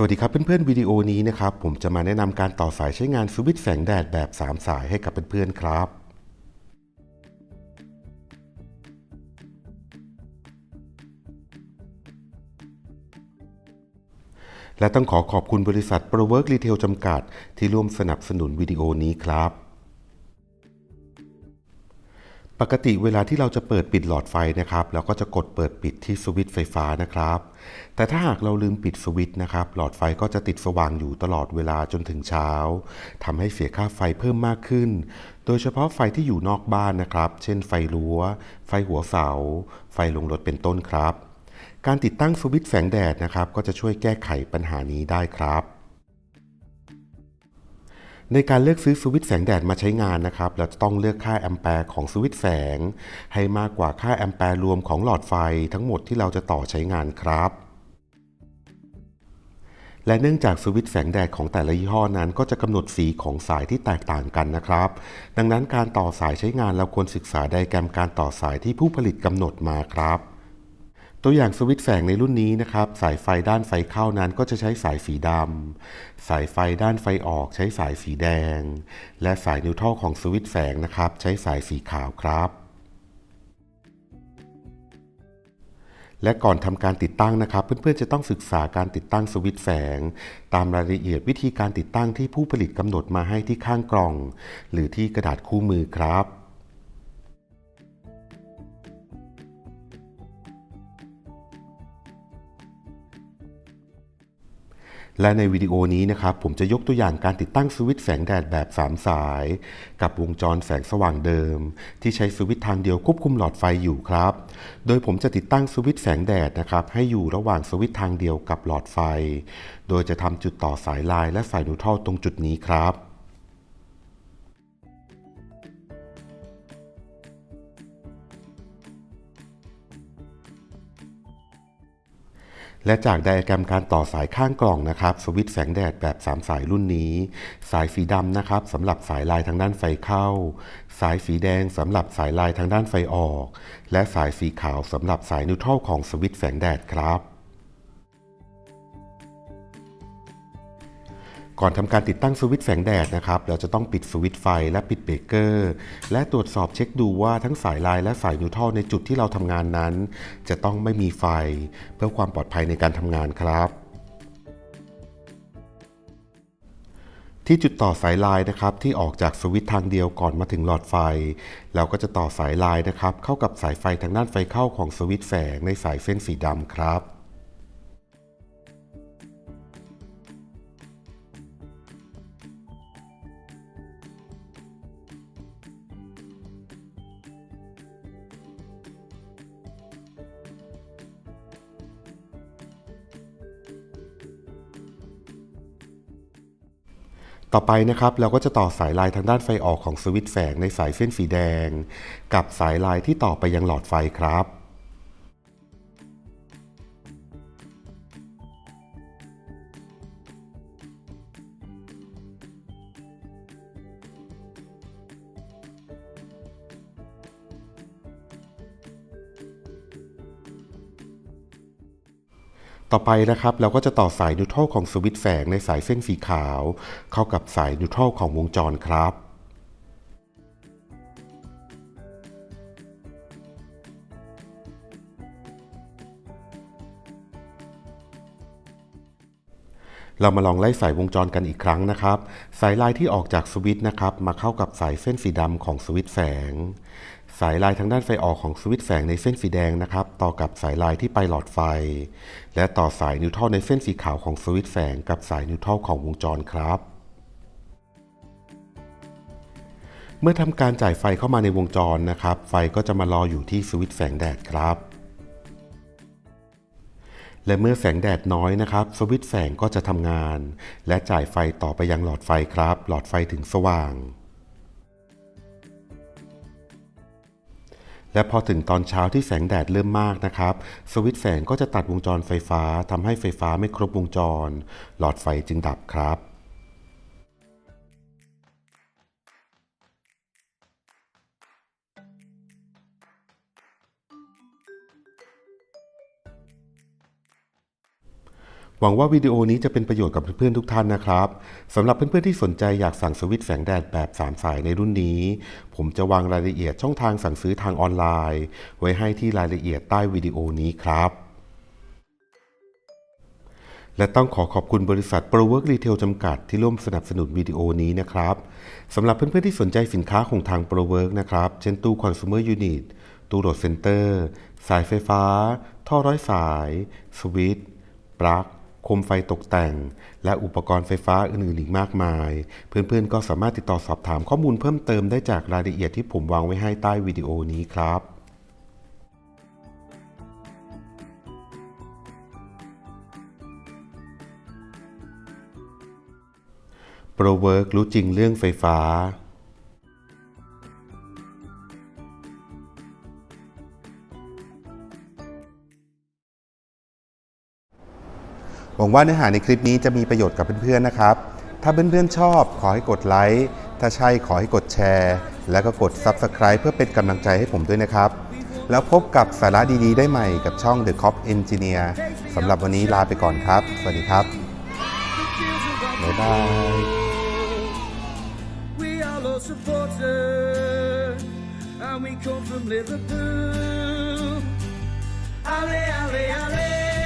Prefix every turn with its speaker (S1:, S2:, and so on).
S1: สวัสดีครับเพื่อนๆวิดีโอนี้นะครับผมจะมาแนะนำการต่อสายใช้งานสวิตช์แสงแดดแบบ 3 สายให้กับเพื่อนๆครับ และต้องขอขอบคุณบริษัท Pro Work Retail จำกัด ที่ร่วมสนับสนุนวิดีโอนี้ครับ ปกติเวลาที่เราจะเปิดปิดหลอดไฟนะครับ เราก็จะกดเปิดปิดที่สวิตช์ไฟฟ้านะครับ แต่ถ้าหากเราลืมปิดสวิตช์นะครับ หลอดไฟก็จะติดสว่างอยู่ตลอดเวลาจนถึงเช้าทำให้เสียค่าไฟเพิ่มมากขึ้น โดยเฉพาะไฟที่อยู่นอกบ้านนะครับ เช่นไฟรั้ว ไฟหัวเสา ไฟลงรถเป็นต้นครับ การติดตั้งสวิตช์แสงแดดนะครับ ก็จะช่วยแก้ไขปัญหานี้ได้ครับ ในการเลือกซื้อสวิตช์แสงแดดมาใช้งานนะครับ เราจะต้องเลือกค่าแอมแปร์ของสวิตช์แสง ให้มากกว่าค่าแอมแปร์รวมของหลอดไฟทั้งหมดที่เราจะต่อใช้งานครับ และเนื่องจากสวิตช์แสงแดดของแต่ละยี่ห้อนั้น ก็จะกำหนดสีของสายที่แตกต่างกันนะครับ ดังนั้นการต่อสายใช้งานเราควรศึกษาไดอะแกรมการต่อสายที่ผู้ผลิตกำหนดมาครับ ตัวอย่างสวิตช์แสงในรุ่นนี้นะครับ สายไฟด้านไฟเข้านั้นก็จะใช้สายสีดำ สายไฟด้านไฟออกใช้สายสีแดง และสายนิวทรัลของสวิตช์แสงนะครับ ใช้สายสีขาวครับ และก่อนทำการติดตั้งนะครับ เพื่อนๆจะต้องศึกษาการติดตั้งสวิตช์แสง ตามรายละเอียดวิธีการติดตั้งที่ผู้ผลิตกำหนดมาให้ที่ข้างกล่อง หรือที่กระดาษคู่มือครับ และในวิดีโอนี้นะครับผมจะยกตัวอย่างการติดตั้งสวิตช์แสงแดดแบบ 3 สาย กับวงจรแสงสว่างเดิม ที่ใช้สวิตช์ทางเดียวควบคุมหลอดไฟอยู่ครับ โดยผมจะติดตั้งสวิตช์แสงแดดนะครับให้อยู่ระหว่างสวิตช์ทางเดียวกับหลอดไฟ โดยจะทำจุดต่อสายลายและสายนูทรัลตรงจุดนี้ครับ และจากไดอะแกรมการต่อสายข้างกล่องนะครับ สวิตช์แสงแดดแบบ 3 สายรุ่นนี้ สายสีดำนะครับสำหรับสายลายทางด้านไฟเข้า สายสีแดงสำหรับสายลายทางด้านไฟออก และสายสีขาวสำหรับสายนิวทรัลของสวิตช์แสงแดดครับ ก่อนทำการติดตั้งสวิตช์แสงแดดนะครับ เราจะต้องปิดสวิตช์ไฟและปิดเบรกเกอร์ และตรวจสอบเช็คดูว่าทั้งสายลายและสายนิวทรัลในจุดที่เราทำงานนั้น จะต้องไม่มีไฟ เพื่อความปลอดภัยในการทำงานครับที่จุดต่อสายลายนะครับที่ออกจากสวิตช์ทางเดียวก่อนมาถึงหลอดไฟ เราก็จะต่อสายลายนะครับเข้ากับสายไฟทางด้านไฟเข้าของสวิตช์แสงในสายเส้นสีดำครับ ต่อไปนะครับเราก็จะต่อสายลายทางด้านไฟออกของสวิตช์แสงในสายเส้นสีแดง กับสายลายที่ต่อไปยังหลอดไฟครับ ต่อไปนะครับเราก็จะต่อสายนิวทรัลของสวิตช์แสงในสายเส้นสีขาว เข้ากับสายนิวทรัลของวงจรครับเรามาลองไล่สายวงจรกันอีกครั้งนะครับ สายลายที่ออกจากสวิตช์นะครับ มาเข้ากับสายเส้นสีดำของสวิตช์แสง สายลายทางด้านไฟออกของสวิตช์แสงในเส้นสีแดงนะครับ ต่อกับสายลายที่ไปหลอดไฟ และต่อสายนิวทรัลในเส้นสีขาวของสวิตช์แสงกับสายนิวทรัลของวงจรครับ เมื่อทำการจ่ายไฟเข้ามาในวงจรนะครับ ไฟก็จะมารออยู่ที่สวิตช์แสงแดดครับ และเมื่อแสงแดดน้อยนะครับ สวิตช์แสงก็จะทำงาน และจ่ายไฟต่อไปยังหลอดไฟครับ หลอดไฟถึงสว่าง และพอถึงตอนเช้าที่แสงแดดเริ่มมากนะครับ สวิตช์แสงก็จะตัดวงจรไฟฟ้าทำให้ไฟฟ้าไม่ครบวงจร หลอดไฟจึงดับครับ หวังว่าวิดีโอนี้จะเป็นประโยชน์กับเพื่อนๆทุกท่านนะครับสำหรับเพื่อนๆที่สนใจอยากสั่งสวิตช์แสงแดดแบบ 3 สายในรุ่นนี้ ผมจะวางรายละเอียดช่องทางสั่งซื้อทางออนไลน์ ไว้ให้ที่รายละเอียดใต้วิดีโอนี้ครับและต้องขอขอบคุณบริษัท Pro Work Retail จำกัดที่ร่วมสนับสนุนวิดีโอนี้นะครับสำหรับเพื่อนๆที่สนใจสินค้าของทาง Pro Work นะครับ เช่นตู้ Consumer Unit ตู้โหลดเซ็นเตอร์ สายไฟฟ้า ท่อร้อยสาย สวิตช์ปลั๊ก คมไฟตกแต่ง และอุปกรณ์ไฟฟ้าอื่นๆอีกมากมาย เพื่อนๆ ก็สามารถติดต่อสอบถามข้อมูลเพิ่มเติมได้จากรายละเอียดที่ผมวางไว้ให้ใต้วิดีโอนี้ครับโปรเวิร์กรู้จริงเรื่องไฟฟ้า หวังว่าเนื้อหาในคลิปนี้จะมีประโยชน์กับเพื่อนๆนะครับ ถ้าเพื่อนๆชอบขอให้กดไลค์ถ้าใช่ขอให้กดแชร์ แล้วก็กด Subscribe เพื่อเป็นกำลังใจให้ผมด้วยนะครับ แล้วพบกับสาระดีๆ ได้ใหม่กับช่อง The Cop Engineer สำหรับวันนี้ลาไปก่อนครับ สวัสดีครับ บ๊ายบาย
S2: We are low supporter and we come from Liverpool. Ale, ale, ale.